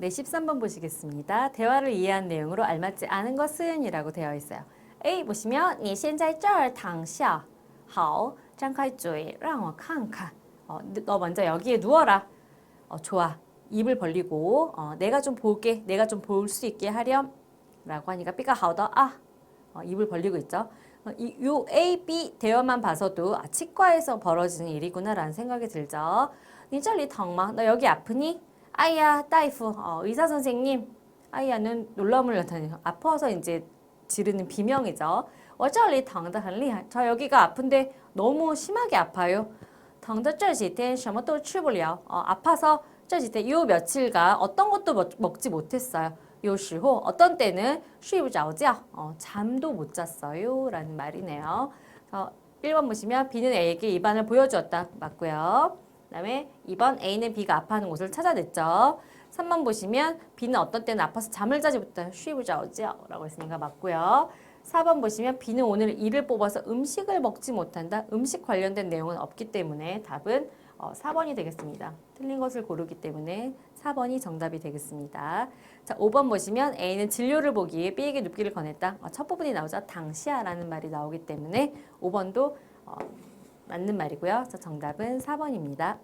네, 13번 보시겠습니다. 대화를 이해한 내용으로 알맞지 않은 것은 이라고 되어 있어요. A 보시면 你现在这儿躺下好张开嘴让我看看 어, 너 먼저 여기에 누워라 어, 좋아 입을 벌리고 어, 내가 좀 볼게 내가 좀 볼 수 있게 하렴 라고 하니까 B가 好的 아 어, 입을 벌리고 있죠. 어, 이 요 A, B 대화만 봐서도 아, 치과에서 벌어지는 일이구나라는 생각이 들죠. 你这里疼吗? 너 여기 아프니? 아이야, 따이프. 어, 의사 선생님. 아이야는 놀라움을 나타내요. 아파서 이제 지르는 비명이죠. 어쩔리 당다 한리한. 저 여기가 아픈데 너무 심하게 아파요. 당다 쩔지텐 샤머또 출불려. 어, 아파서 쩔지텐 요 며칠간 어떤 것도 먹, 지 못했어요. 요시호 어떤 때는 쉬부자오지 어, 잠도 못 잤어요. 라는 말이네요. 어, 1번 보시면 비는 에게 입안을 보여주었다. 맞고요. 그다음에 2번 A는 B가 아파하는 곳을 찾아냈죠. 3번 보시면 B는 어떤 때는 아파서 잠을 자지 못한 쉬부자오지요 라고 했으니까 맞고요. 4번 보시면 B는 오늘 이를 뽑아서 음식을 먹지 못한다. 음식 관련된 내용은 없기 때문에 답은 어, 4번이 되겠습니다. 틀린 것을 고르기 때문에 4번이 정답이 되겠습니다. 자, 5번 보시면 A는 진료를 보기에 B에게 눕기를 권했다. 어, 첫 부분이 나오자 당시야라는 말이 나오기 때문에 5번도 어, 맞는 말이고요. 자, 정답은 4번입니다.